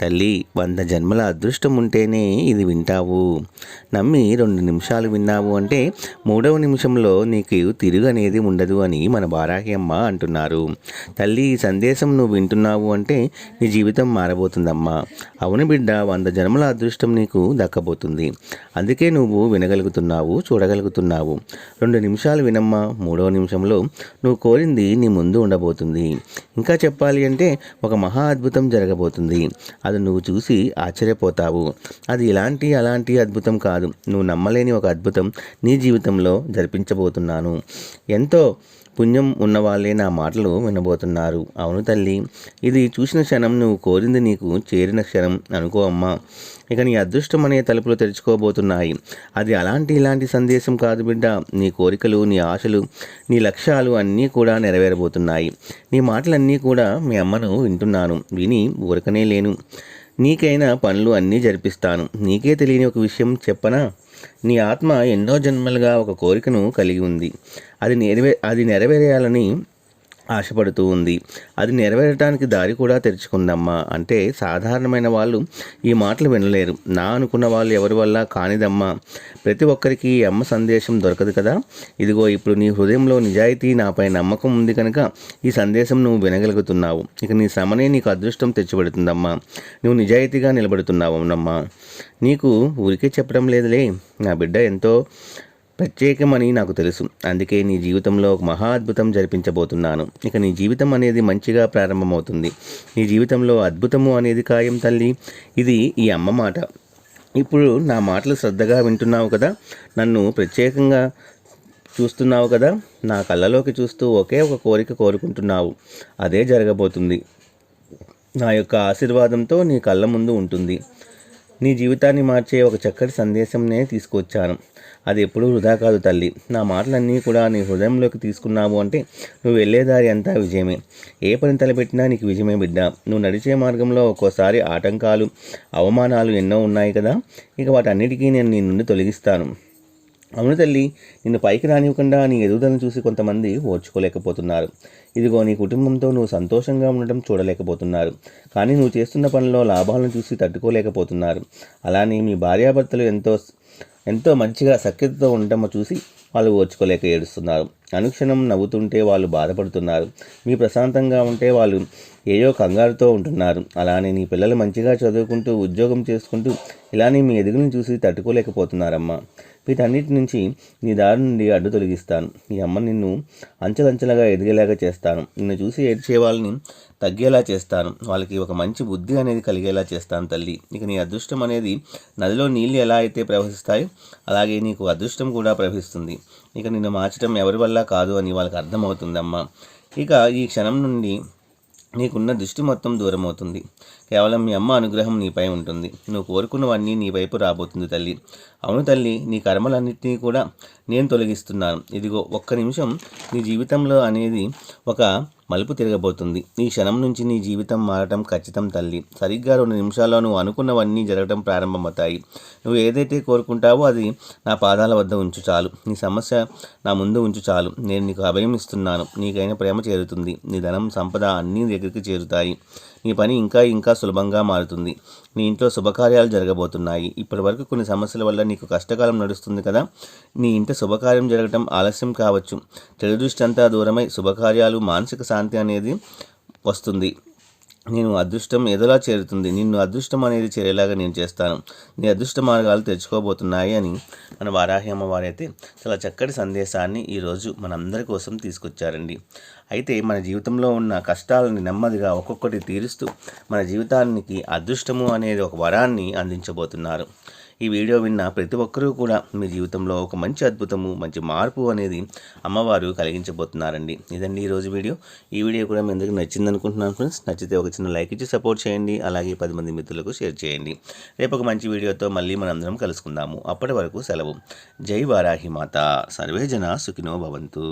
తల్లి వంద జన్మల అదృష్టం ఉంటేనే ఇది వింటావు. నమ్మి రెండు నిమిషాలు విన్నావు అంటే మూడవ నిమిషంలో నీకు తిరుగు అనేది ఉండదు అని మన బారాహి అమ్మ అంటున్నారు. తల్లి ఈ సందేశం నువ్వు వింటున్నావు అంటే నీ జీవితం మారబోతుందమ్మా. అవును బిడ్డ వంద జన్మల అదృష్టం నీకు దక్కబోతుంది. అందుకే నువ్వు వినగలుగుతున్నావు చూడగలుగుతున్నావు. రెండు నిమిషాలు వినమ్మా మూడవ నిమిషంలో నువ్వు కోరింది నీ ముందు ఉండబోతుంది. ఇంకా చెప్పాలి అంటే ఒక మహా అద్భుతం జరగబోతుంది. అది నువ్వు చూసి ఆశ్చర్యపోతావు. అది ఇలాంటి అలాంటి అద్భుతం కాదు. నువ్వు నమ్మలేని ఒక అద్భుతం నీ జీవితంలో జరిపించబోతున్నాను. ఎంతో పుణ్యం ఉన్నవాళ్ళే నా మాటలు వినబోతున్నారు. అవును తల్లి ఇది చూసిన క్షణం నువ్వు కోరింది నీకు చేరిన క్షణం అనుకో అమ్మా. ఇక నీ అదృష్టం అనే తలుపులు తెరుచుకోబోతున్నాయి. అది అలాంటి ఇలాంటి సందేశం కాదు బిడ్డ. నీ కోరికలు నీ ఆశలు నీ లక్ష్యాలు అన్నీ కూడా నెరవేరబోతున్నాయి. నీ మాటలన్నీ కూడా మీ అమ్మను వింటున్నాను. విని ఊరకనే లేను. నీకైనా పనులు అన్నీ జరిపిస్తాను. నీకే తెలియని ఒక విషయం చెప్పనా? నీ ఆత్మ ఎన్నో జన్మలుగా ఒక కోరికను కలిగి ఉంది. అది నెరవే అది నెరవేరేయాలని ఆశపడుతూ ఉంది. అది నెరవేరటానికి దారి కూడా తెరుచుకుందమ్మా. అంటే సాధారణమైన వాళ్ళు ఈ మాటలు వినలేరు. నా అనుకున్న వాళ్ళు ఎవరి వల్ల కానిదమ్మా. ప్రతి ఒక్కరికి ఈ అమ్మ సందేశం దొరకదు కదా. ఇదిగో ఇప్పుడు నీ హృదయంలో నిజాయితీ నాపై నమ్మకం ఉంది కనుక ఈ సందేశం నువ్వు వినగలుగుతున్నావు. ఇక నీ శ్రమనే నీకు అదృష్టం తెచ్చిపెడుతుందమ్మా. నువ్వు నిజాయితీగా నిలబడుతున్నావు అవునమ్మా నీకు ఊరికే చెప్పడం లేదులే. నా బిడ్డ ఎంతో ప్రత్యేకమని నాకు తెలుసు. అందుకే నీ జీవితంలో ఒక మహా అద్భుతం జరిపించబోతున్నాను. ఇక నీ జీవితం అనేది మంచిగా ప్రారంభమవుతుంది. నీ జీవితంలో అద్భుతము అనేది ఖాయం తల్లి. ఇది ఈ అమ్మ మాట. ఇప్పుడు నా మాటలు శ్రద్ధగా వింటున్నావు కదా? నన్ను ప్రత్యేకంగా చూస్తున్నావు కదా? నా కళ్ళలోకి చూస్తూ ఒకే ఒక కోరిక కోరుకుంటున్నావు. అదే జరగబోతుంది. నా యొక్క ఆశీర్వాదంతో నీ కళ్ళ ముందు ఉంటుంది. నీ జీవితాన్ని మార్చే ఒక చక్కటి సందేశంనే తీసుకొచ్చాను. అది ఎప్పుడూ వృధా కాదు తల్లి. నా మాటలన్నీ కూడా నీ హృదయంలోకి తీసుకున్నావు అంటే నువ్వు వెళ్ళేదారి అంతా విజయమే. ఏ పని తలపెట్టినా నీకు విజయమే బిడ్డ. నువ్వు నడిచే మార్గంలో ఒక్కోసారి ఆటంకాలు అవమానాలు ఎన్నో ఉన్నాయి కదా? ఇక వాటన్నిటికీ నేను నీ నుండి తొలగిస్తాను. అవును తల్లి నిన్ను పైకి రానివ్వకుండా నీ ఎదుగుదలను చూసి కొంతమంది ఓర్చుకోలేకపోతున్నారు. ఇదిగో నీ కుటుంబంతో నువ్వు సంతోషంగా ఉండటం చూడలేకపోతున్నారు. కానీ నువ్వు చేస్తున్న పనిలో లాభాలను చూసి తట్టుకోలేకపోతున్నారు. అలానే మీ భార్యాభర్తలు ఎంతో ఎంతో మంచిగా సఖ్యతతో ఉండటం చూసి వాళ్ళు ఓర్చుకోలేక ఏడుస్తున్నారు. అనుక్షణం నవ్వుతుంటే వాళ్ళు బాధపడుతున్నారు. మీ ప్రశాంతంగా ఉంటే వాళ్ళు ఏయో కంగారుతో ఉంటున్నారు. అలానే నీ పిల్లలు మంచిగా చదువుకుంటూ ఉద్యోగం చేసుకుంటూ ఇలానే మీ ఎదుగుని చూసి తట్టుకోలేకపోతున్నారమ్మా. వీటన్నిటి నుంచి నీ దారి నుండి అడ్డు తొలగిస్తాను. ఈ అమ్మ నిన్ను అంచెలంచెలుగా ఎదిగేలాగా చేస్తాను. నిన్ను చూసి ఏడ్చే వాళ్ళని తగ్గేలా చేస్తాను. వాళ్ళకి ఒక మంచి బుద్ధి అనేది కలిగేలా చేస్తాను తల్లి. ఇక నీ అదృష్టం అనేది నదిలో నీళ్ళు ఎలా అయితే ప్రవహిస్తాయో అలాగే నీకు అదృష్టం కూడా ప్రవహిస్తుంది. ఇక నిన్ను మార్చడం ఎవరి వల్ల కాదు అని వాళ్ళకి అర్థమవుతుందమ్మా. ఇక ఈ క్షణం నుండి నీకున్న దృష్టి మొత్తం దూరం అవుతుంది కేవలం మీ అమ్మ అనుగ్రహం నీపై ఉంటుంది. నువ్వు కోరుకున్నవన్నీ నీ వైపు రాబోతుంది తల్లి. అవును తల్లి నీ కర్మలన్నింటినీ కూడా నేను తొలగిస్తున్నాను. ఇదిగో ఒక్క నిమిషం నీ జీవితంలో అనేది ఒక మలుపు తిరగబోతుంది. ఈ క్షణం నుంచి నీ జీవితం మారటం ఖచ్చితం తల్లి. సరిగ్గా రెండు నిమిషాల్లో నువ్వు అనుకున్నవన్నీ జరగడం ప్రారంభమవుతాయి. నువ్వు ఏదైతే కోరుకుంటావో అది నా పాదాల వద్ద ఉంచు చాలు. నీ సమస్య నా ముందు ఉంచు చాలు. నేను నీకు అభయం ఇస్తున్నాను నీకైన ప్రేమ చేరుతుంది. నీ ధనం సంపద అన్నీ దగ్గరికి చేరుతాయి. నీ పని ఇంకా ఇంకా సులభంగా మారుతుంది. నీ ఇంట్లో శుభకార్యాలు జరగబోతున్నాయి. ఇప్పటి వరకు కొన్ని సమస్యల వల్ల నీకు కష్టకాలం నడుస్తుంది కదా? నీ ఇంట శుభకార్యం జరగటం ఆలస్యం కావచ్చు. చెడు దృష్టి అంతా దూరమై శుభకార్యాలు మానసిక శాంతి అనేది వస్తుంది. నేను అదృష్టం ఏదోలా చేరుతుంది. నిన్ను అదృష్టం అనేది చేరేలాగా నేను చేస్తాను. నీ అదృష్ట మార్గాలు తెచ్చుకోబోతున్నాయి అని మన వారాహి అమ్మవారు అయితే చాలా చక్కటి సందేశాన్ని ఈరోజు మనందరి కోసం తీసుకొచ్చారండి. అయితే మన జీవితంలో ఉన్న కష్టాలను నెమ్మదిగా ఒక్కొక్కటి తీరుస్తూ మన జీవితానికి అదృష్టము అనేది ఒక వరాన్ని అందించబోతున్నారు. ఈ వీడియో విన్న ప్రతి ఒక్కరూ కూడా మీ జీవితంలో ఒక మంచి అద్భుతము మంచి మార్పు అనేది అమ్మవారు కలిగించబోతున్నారండి. ఇదండి ఈరోజు వీడియో. ఈ వీడియో కూడా మీ అందరికీ నచ్చింది అనుకుంటున్నాను ఫ్రెండ్స్. నచ్చితే ఒక చిన్న లైక్ ఇచ్చి సపోర్ట్ చేయండి. అలాగే పది మంది మిత్రులకు షేర్ చేయండి. రేపు ఒక మంచి వీడియోతో మళ్ళీ మనందరం కలుసుకుందాము. అప్పటి వరకు సెలవు. జై వారాహి మాత. సర్వే జన సుఖినో భవంతు.